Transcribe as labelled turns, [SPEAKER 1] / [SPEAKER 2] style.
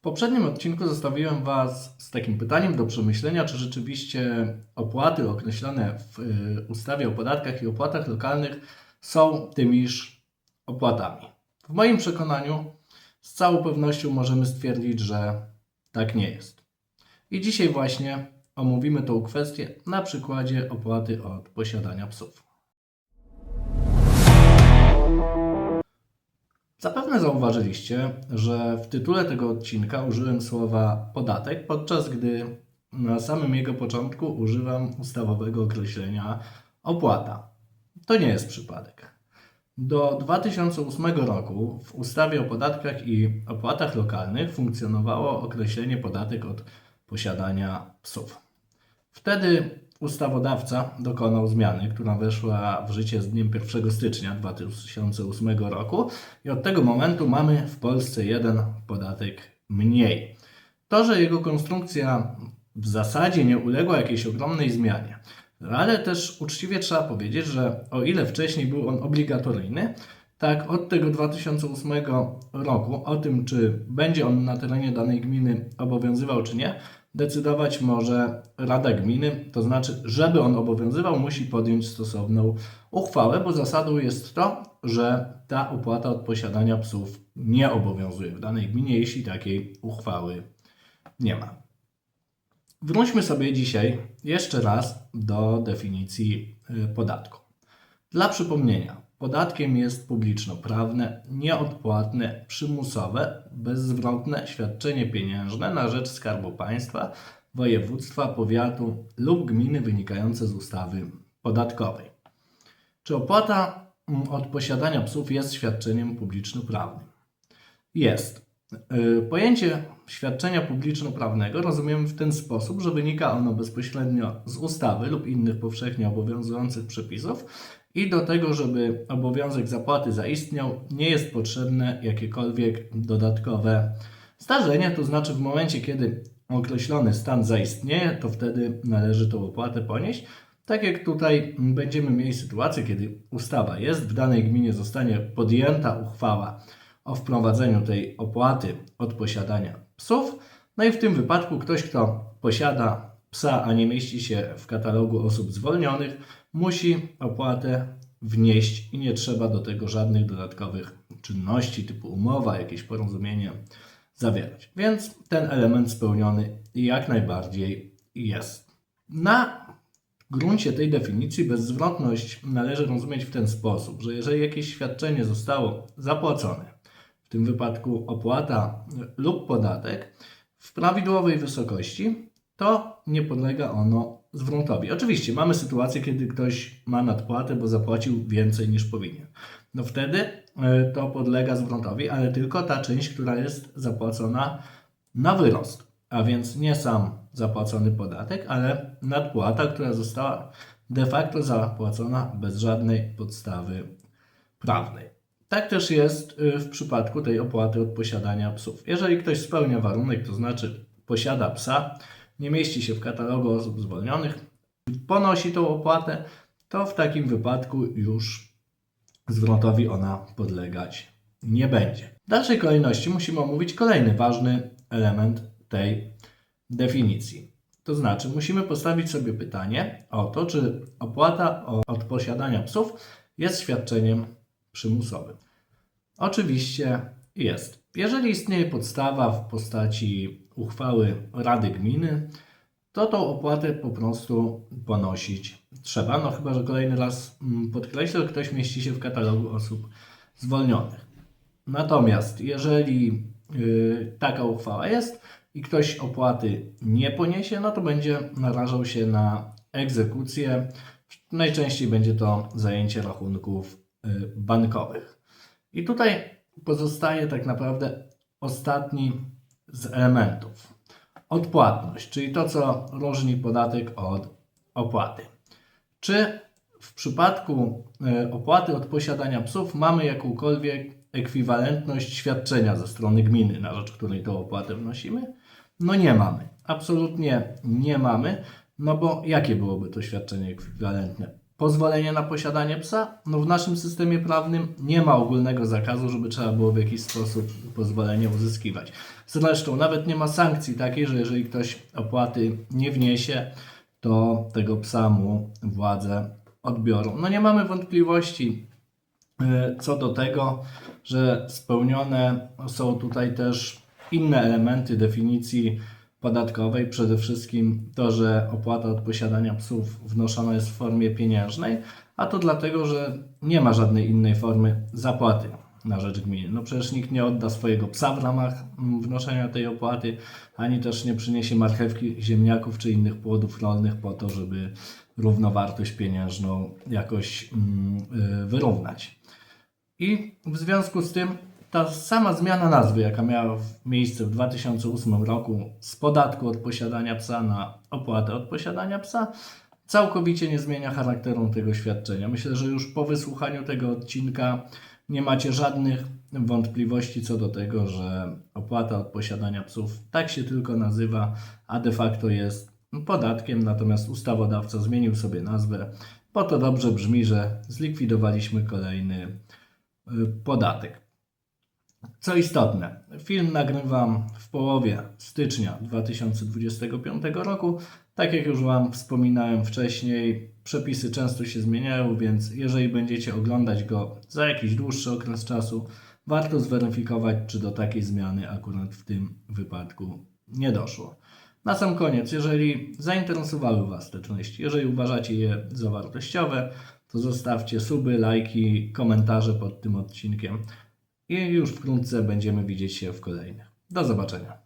[SPEAKER 1] W poprzednim odcinku zostawiłem Was z takim pytaniem do przemyślenia, czy rzeczywiście opłaty określone w y, ustawie o podatkach i opłatach lokalnych są tymiż opłatami. W moim przekonaniu z całą pewnością możemy stwierdzić, że tak nie jest. I dzisiaj właśnie omówimy tą kwestię na przykładzie opłaty od posiadania psów. Zapewne zauważyliście, że w tytule tego odcinka użyłem słowa podatek, podczas gdy na samym jego początku używam ustawowego określenia opłata. To nie jest przypadek. Do 2008 roku w ustawie o podatkach i opłatach lokalnych funkcjonowało określenie podatek od posiadania psów. Wtedy ustawodawca dokonał zmiany, która weszła w życie z dniem 1 stycznia 2008 roku i od tego momentu mamy w Polsce jeden podatek mniej. To, że jego konstrukcja w zasadzie nie uległa jakiejś ogromnej zmianie, ale też uczciwie trzeba powiedzieć, że o ile wcześniej był on obligatoryjny, tak od tego 2008 roku o tym, czy będzie on na terenie danej gminy obowiązywał, czy nie, decydować może Rada Gminy, to znaczy, żeby on obowiązywał, musi podjąć stosowną uchwałę, bo zasadą jest to, że ta opłata od posiadania psów nie obowiązuje w danej gminie, jeśli takiej uchwały nie ma. Wróćmy sobie dzisiaj jeszcze raz do definicji y, podatku. Dla przypomnienia, podatkiem jest publiczno-prawne, nieodpłatne, przymusowe, bezzwrotne świadczenie pieniężne na rzecz Skarbu Państwa, województwa, powiatu lub gminy wynikające z ustawy podatkowej. Czy opłata mm, od posiadania psów jest świadczeniem publiczno-prawnym? Jest. Y, Pojęcie świadczenia publiczno-prawnego rozumiemy w ten sposób, że wynika ono bezpośrednio z ustawy lub innych powszechnie obowiązujących przepisów i do tego, żeby obowiązek zapłaty zaistniał, nie jest potrzebne jakiekolwiek dodatkowe zdarzenie, to znaczy w momencie, kiedy określony stan zaistnieje, to wtedy należy tą opłatę ponieść. Tak jak tutaj będziemy mieli sytuację, kiedy ustawa jest, w danej gminie zostanie podjęta uchwała o wprowadzeniu tej opłaty od posiadania psów. No i w tym wypadku ktoś, kto posiada psa, a nie mieści się w katalogu osób zwolnionych, musi opłatę wnieść i nie trzeba do tego żadnych dodatkowych czynności typu umowa, jakieś porozumienie zawierać. Więc ten element spełniony jak najbardziej jest. Na gruncie tej definicji bezzwrotność należy rozumieć w ten sposób, że jeżeli jakieś świadczenie zostało zapłacone, w tym wypadku opłata lub podatek, w prawidłowej wysokości, to nie podlega ono zwrotowi. Oczywiście mamy sytuację, kiedy ktoś ma nadpłatę, bo zapłacił więcej niż powinien. No wtedy y, to podlega zwrotowi, ale tylko ta część, która jest zapłacona na wyrost, a więc nie sam zapłacony podatek, ale nadpłata, która została de facto zapłacona bez żadnej podstawy prawnej. Tak też jest y, w przypadku tej opłaty od posiadania psów. Jeżeli ktoś spełnia warunek, to znaczy posiada psa, nie mieści się w katalogu osób zwolnionych, ponosi tą opłatę, to w takim wypadku już zwrotowi ona podlegać nie będzie. W dalszej kolejności musimy omówić kolejny ważny element tej definicji. To znaczy, musimy postawić sobie pytanie o to, czy opłata od posiadania psów jest świadczeniem przymusowym. Oczywiście jest. Jeżeli istnieje podstawa w postaci uchwały Rady Gminy, to tą opłatę po prostu ponosić trzeba. No chyba, że kolejny raz mm, podkreślę, że ktoś mieści się w katalogu osób zwolnionych. Natomiast jeżeli y, taka uchwała jest i ktoś opłaty nie poniesie, no to będzie narażał się na egzekucję. Najczęściej będzie to zajęcie rachunków y, bankowych. I tutaj pozostaje tak naprawdę ostatni z elementów. Odpłatność, czyli to, co różni podatek od opłaty. Czy w przypadku e, opłaty od posiadania psów mamy jakąkolwiek ekwiwalentność świadczenia ze strony gminy, na rzecz której tą opłatę wnosimy? No nie mamy. Absolutnie nie mamy. No bo jakie byłoby to świadczenie ekwiwalentne? Pozwolenie na posiadanie psa? No w naszym systemie prawnym nie ma ogólnego zakazu, żeby trzeba było w jakiś sposób pozwolenie uzyskiwać. Zresztą nawet nie ma sankcji takiej, że jeżeli ktoś opłaty nie wniesie, to tego psa mu władze odbiorą. No nie mamy wątpliwości e, co do tego, że spełnione są tutaj też inne elementy definicji podatkowej. Przede wszystkim to, że opłata od posiadania psów wnoszona jest w formie pieniężnej, a to dlatego, że nie ma żadnej innej formy zapłaty na rzecz gminy. No przecież nikt nie odda swojego psa w ramach mm, wnoszenia tej opłaty, ani też nie przyniesie marchewki, ziemniaków czy innych płodów rolnych po to, żeby równowartość pieniężną jakoś mm, y, wyrównać. I w związku z tym ta sama zmiana nazwy, jaka miała miejsce w 2008 roku z podatku od posiadania psa na opłatę od posiadania psa, całkowicie nie zmienia charakteru tego świadczenia. Myślę, że już po wysłuchaniu tego odcinka nie macie żadnych wątpliwości co do tego, że opłata od posiadania psów tak się tylko nazywa, a de facto jest podatkiem, natomiast ustawodawca zmienił sobie nazwę, bo to dobrze brzmi, że zlikwidowaliśmy kolejny y, podatek. Co istotne, film nagrywam w połowie stycznia 2025 roku. Tak jak już Wam wspominałem wcześniej, przepisy często się zmieniają, więc jeżeli będziecie oglądać go za jakiś dłuższy okres czasu, warto zweryfikować, czy do takiej zmiany akurat w tym wypadku nie doszło. Na sam koniec, jeżeli zainteresowały Was te treści, jeżeli uważacie je za wartościowe, to zostawcie suby, lajki, komentarze pod tym odcinkiem i już wkrótce będziemy widzieć się w kolejnych. Do zobaczenia.